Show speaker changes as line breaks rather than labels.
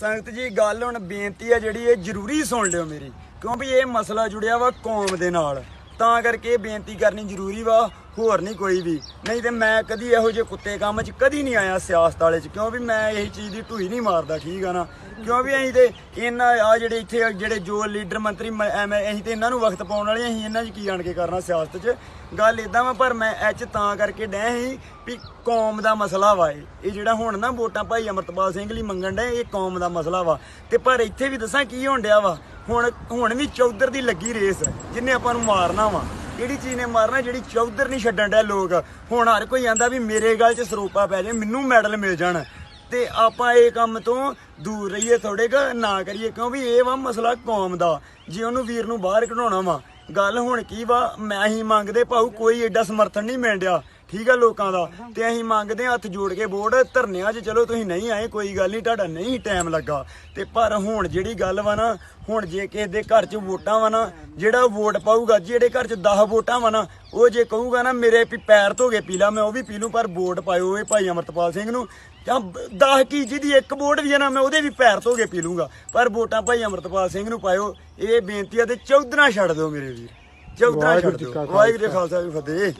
ਸੰਗਤ ਜੀ ਗੱਲ ਹੁਣ ਬੇਨਤੀ ਆ ਜਿਹੜੀ ਇਹ ਜ਼ਰੂਰੀ ਸੁਣ ਲਿਓ ਮੇਰੀ, ਕਿਉਂਕਿ ਇਹ ਮਸਲਾ ਜੁੜਿਆ ਵਾ ਕੌਮ ਦੇ ਨਾਲ। ਤਾਂ ਕਰਕੇ ਇਹ ਬੇਨਤੀ ਕਰਨੀ ਜ਼ਰੂਰੀ ਵਾ ਹੋਰ ਨਹੀਂ ਕੋਈ ਵੀ। ਨਹੀਂ ਤੇ ਮੈਂ ਕਦੀ ਇਹੋ ਜਿਹੇ ਕੁੱਤੇ ਕੰਮ 'ਚ ਕਦੀ ਨਹੀਂ ਆਇਆ ਸਿਆਸਤ ਵਾਲੇ 'ਚ ਕਿਉਂ ਵੀ ਮੈਂ ਇਹ ਚੀਜ਼ ਦੀ ਢੂਈ ਨਹੀਂ ਮਾਰਦਾ, ਠੀਕ ਆ ਨਾ? ਕਿਉਂ ਵੀ ਅਸੀਂ ਤੇ ਇਹਨਾਂ, ਆ ਜਿਹੜੇ ਇੱਥੇ, ਜਿਹੜੇ ਜੋ ਲੀਡਰ ਮੰਤਰੀ ਮ- ਐਵੇਂ ਅਸੀਂ ਤੇ ਇਹਨਾਂ ਨੂੰ ਵਕਤ ਪਾਉਣ ਵਾਲੇ ਅਸੀਂ ਇਹਨਾਂ 'ਚ ਕੀ ਆਣ ਕੇ ਕਰਨਾ ਸਿਆਸਤ 'ਚ? ਗੱਲ ਇਦਾਂ ਵਾ, ਪਰ ਮੈਂ ਇਹ 'ਚ ਤਾਂ ਕਰਕੇ ਡੈ ਸੀ ਵੀ ਕੌਮ ਦਾ ਮਸਲਾ ਵਾ ਇਹ। ਇਹ ਜਿਹੜਾ ਹੁਣ ਨਾ ਵੋਟਾਂ ਭਾਈ ਅਮਰਤਪਾਲ ਸਿੰਘ ਲਈ ਮੰਗਣ ਡਏ, ਇਹ ਕੌਮ ਦਾ ਮਸਲਾ ਵਾ। ਤੇ ਪਰ ਇੱਥੇ ਵੀ ਦੱਸਾਂ ਕੀ ਹੋਣ ਡਿਆ ਵਾ? ਹੁਣ ਹੁਣ ਵੀ ਚੌਧਰ ਦੀ ਲੱਗੀ ਰੇਸ ਜਿਹਨੇ ਆਪਾਂ ਨੂੰ ਮਾਰਨਾ ਵਾ। ਕਿਹੜੀ ਚੀਜ਼ ਨੇ ਮਾਰਨਾ, ਜਿਹੜੀ ਚੌਧਰ ਨਹੀਂ ਛੱਡਣ ਡਿਆ ਲੋਕ? ਹੁਣ ਹਰ ਕੋਈ ਆਂਦਾ ਵੀ ਮੇਰੇ ਗੱਲ 'ਚ ਸਰੂਪਾ ਪੈ ਜਾਏ ਮੈਨੂੰ ਮੈਡਲ ਮਿਲ ਜਾਣ। ਤੇ ਆਪਾਂ ਇਹ ਕੰਮ ਤੋਂ ਦੂਰ ਰਹੀਏ ਥੋੜੇ ਕ, ਨਾ ਕਰੀਏ ਕਿਉਂ ਵੀ ਇਹ ਵਾ ਮਸਲਾ ਕੌਮ ਦਾ। ਜੇ ਉਹਨੂੰ ਵੀਰ ਨੂੰ ਬਾਹਰ ਕਢਾਉਣਾ ਵਾ, ਗੱਲ ਹੁਣ ਕੀ ਵਾ, ਮੈਂ ਹੀ ਮੰਗਦੇ, ਭਾਊ ਕੋਈ ਐਡਾ ਸਮਰਥਨ ਨਹੀਂ ਮਿਲ ਰਿਹਾ ਠੀਕ ਆ ਲੋਕਾਂ ਦਾ ਤੇ ਅਸੀਂ ਮੰਗਦੇ ਹਾਂ ਹੱਥ ਜੋੜ ਕੇ ਵੋਟ ਧਰਨਿਆਂ 'ਚ ਚਲੋ ਤੁਸੀਂ ਨਹੀਂ ਆਏ ਕੋਈ ਗੱਲ ਨਹੀਂ ਤੁਹਾਡਾ ਨਹੀਂ ਟਾਈਮ ਲੱਗਾ। ਤੇ ਪਰ ਹੁਣ ਜਿਹੜੀ ਗੱਲ ਵਾ ਨਾ ਹੁਣ ਜੇ ਕਿਸੇ ਦੇ ਘਰ 'ਚ ਵੋਟਾਂ ਵਾ ਨਾ ਜਿਹੜਾ ਵੋਟ ਪਾਊਗਾ ਜਿਹੜੇ ਘਰ 'ਚ 10 ਵੋਟਾਂ ਵਾ ਨਾ ਉਹ ਜੇ ਕਹੂਗਾ ਨਾ ਮੇਰੇ ਵੀ ਪੈਰ ਧੋ ਕੇ ਪੀ ਲਾ ਮੈਂ ਉਹ ਵੀ ਪੀ ਲੂੰ ਪਰ ਵੋਟ ਪਾਇਓ ਇਹ ਭਾਈ ਅਮਰਤਪਾਲ ਸਿੰਘ ਨੂੰ। ਜਾਂ 10 ਕੀ ਜਿਹਦੀ ਇੱਕ ਵੋਟ ਵੀ ਹੈ ਨਾ ਮੈਂ ਉਹਦੇ ਵੀ ਪੈਰ ਧੋ ਕੇ ਪੀ ਲੂੰਗਾ। ਪਰ ਵੋਟਾਂ ਭਾਈ ਅਮਰਤਪਾਲ ਸਿੰਘ ਨੂੰ ਪਾਇਓ ਇਹ ਬੇਨਤੀ ਆ ਤੇ ਚੌਧਰਾ ਛੱਡ ਦਿਓ ਮੇਰੇ ਵੀਰ। ਚੌਧਰਾ ਛੱਡ ਦਿਓ। ਵਾਹਿਗੁਰੂ ਜੀ ਕਾ ਖਾਲਸਾ। ਜੀ ਫਤਿਹ।